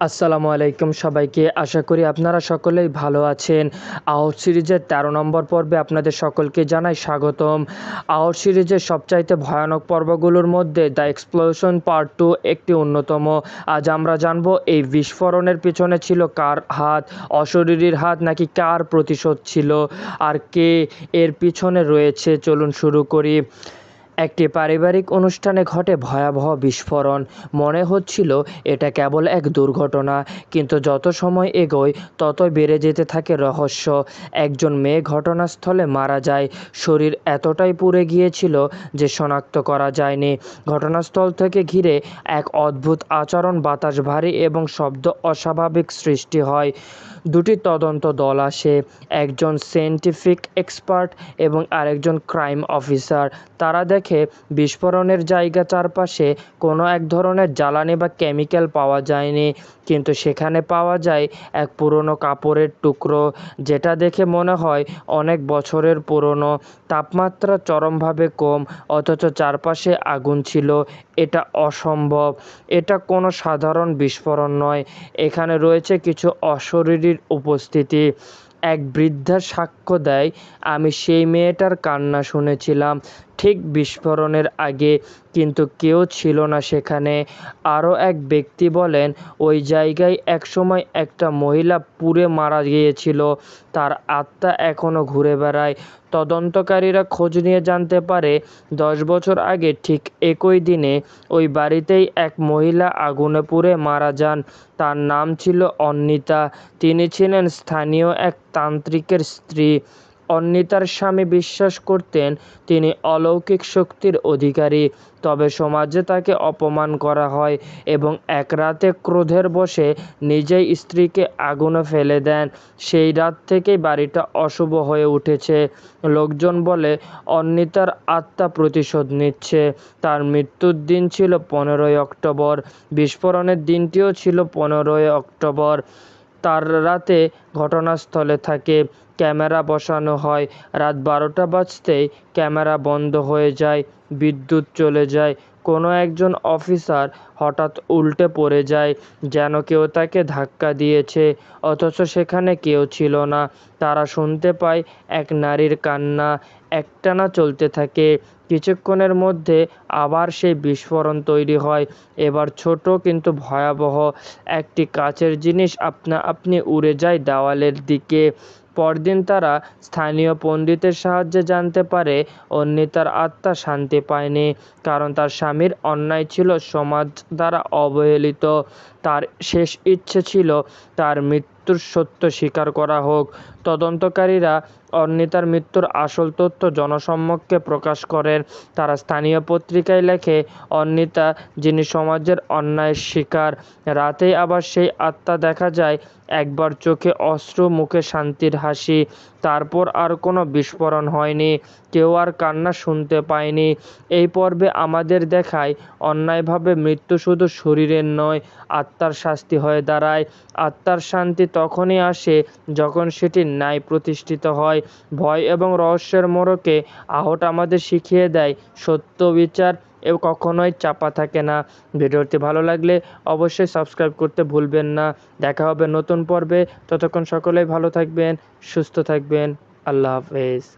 আসসালামু আলাইকুম সবাইকে। আশা করি আপনারা সকলেই ভালো আছেন। আউট সিরিজের তেরো নম্বর পর্বে আপনাদের সকলকে জানাই স্বাগতম। আউট সিরিজের সবচাইতে ভয়ানক পর্বগুলোর মধ্যে দ্য এক্সপ্লোশন পার্ট টু একটি অন্যতম। আজ আমরা জানব এই বিস্ফোরণের পিছনে ছিল কার হাত? অশরীরীর হাত নাকি কার প্রতিশোধ ছিল? আর কে এর পিছনে রয়েছে? চলুন শুরু করি। একটি পারিবারিক অনুষ্ঠানে ঘটে ভয়াবহ বিস্ফোরণ। মনে হচ্ছিল এটা কেবল এক দুর্ঘটনা, কিন্তু যত সময় এগোয়, ততই বেড়ে যেতে থাকে রহস্য। একজন মেয়ে ঘটনাস্থলে মারা যায়। শরীর এতটাই পুড়ে গিয়েছিল যে শনাক্ত করা যায়নি। ঘটনাস্থল থেকে ঘিরে এক অদ্ভুত আচরণ, বাতাস ভারী এবং শব্দ অস্বাভাবিক সৃষ্টি হয়। দুটি তদন্ত দল আসে, একজন সায়েন্টিফিক এক্সপার্ট এবং আরেকজন ক্রাইম অফিসার তারা দেখে বিস্ফোরণের জায়গা চারপাশে কোনো এক ধরনের জ্বালানি বা কেমিক্যাল পাওয়া যায়নি। কিন্তু সেখানে পাওয়া যায় এক পুরনো কাপড়ের টুকরো, যেটা দেখে মনে হয় অনেক বছরের পুরনো। তাপমাত্রা চরমভাবে কম, অথচ চারপাশে আগুন ছিল। এটা অসম্ভব। এটা কোনো সাধারণ বিস্ফোরণ নয়। এখানে রয়েছে কিছু অশরীরীর উপস্থিতি। এক বৃদ্ধা সাক্ষ্য দেয়, আমি সেই মেয়েটার কান্না শুনেছিলাম। ঠিক বিস্ফোরণের আগে কিন্তু কেউ ছিল না সেখানে। আরও এক ব্যক্তি বলেন, ওই জায়গায় একসময় একটা মহিলা পুড়ে মারা গিয়েছিল। তার আত্মা এখনও ঘুরে বেড়ায়। তদন্তকারীরা খোঁজ নিয়ে জানতে পারে, দশ বছর আগে ঠিক একই দিনে ওই বাড়িতেই এক মহিলা আগুনে পুড়ে মারা যান। তার নাম ছিল অন্নিতা তিনি ছিলেন স্থানীয় এক তান্ত্রিকের স্ত্রী। অন্নিতার স্বামী বিশ্বাস করতেন তিনি অলৌকিক শক্তির অধিকারী। তবে সমাজে তাকে অপমান করা হয় এবং এক রাতে ক্রোধের বশে নিজেই স্ত্রীকে আগুনে ফেলে দেন। সেই রাত থেকেই বাড়িটা অশুভ হয়ে উঠেছে। লোকজন বলে অন্নিতার আত্মা প্রতিশোধ নিচ্ছে। তার মৃত্যুর দিন ছিল পনেরোই অক্টোবর। বিস্ফোরণের দিনটিও ছিল পনেরোই অক্টোবর। তার রাতে ঘটনাস্থলে থাকে। ক্যামেরা বসানো হয়। রাত বারোটা বাজতেই ক্যামেরা বন্ধ হয়ে যায়, বিদ্যুৎ চলে যায়। কোনো একজন অফিসার হঠাৎ উল্টে পড়ে যায়, যেন কেউ তাকে ধাক্কা দিয়েছে, অথচ সেখানে কেউ ছিল না। তারা শুনতে পায় এক নারীর কান্না। একটানা চলতে থাকে। কিছুক্ষণের মধ্যে আবার সেই বিস্ফোরণ তৈরি হয়। এবার ছোট কিন্তু ভয়াবহ একটি কাচের জিনিস আপনা আপনি উড়ে যায় দেওয়ালের দিকে। পরদিন তারা স্থানীয় পণ্ডিতের সাহায্যে জানতে পারে, অন্য তার আত্মা শান্তি পায়নি, কারণ তার স্বামীর অন্যায় ছিল সমাজ দ্বারা অবহেলিত। তার শেষ ইচ্ছে ছিল তার মৃত্যুর সত্য স্বীকার করা হোক। তদন্তকারীরা অর্নিতার মৃত্যুর আসল তথ্য জনসম্মুখে প্রকাশ করেন তারা স্থানীয় পত্রিকায় লেখে অর্নিতা যিনি সমাজের অন্যায়ের শিকার, রাতেই আবার সেই আত্মা দেখা যায়, একবার চোখে অস্ত্র মুখে শান্তির হাসি, তারপর আর কোনো বিস্ফোরণ হয়নি, কেউ আর কান্না শুনতে পায়নি। এই পর্বে আমাদের দেখায়, অন্যায়ভাবে মৃত্যু শুধু শরীরের নয়, আত্মার শাস্তি হয়ে দাঁড়ায়। আত্মার শান্তি তখনই আসে যখন সেটি ন্যায় প্রতিষ্ঠিত হয়। ভয় এবং রহস্যের মোড়কে আহট আমাদের শিখিয়ে দেয় সত্য বিচার এ কখনোই চাপা থাকে না। ভিডিওটি ভালো লাগলে অবশ্যই সাবস্ক্রাইব করতে ভুলবেন না। দেখা হবে নতুন পর্বে। ততক্ষণ সকলেই ভালো থাকবেন, সুস্থ থাকবেন। আল্লাহ হাফেজ।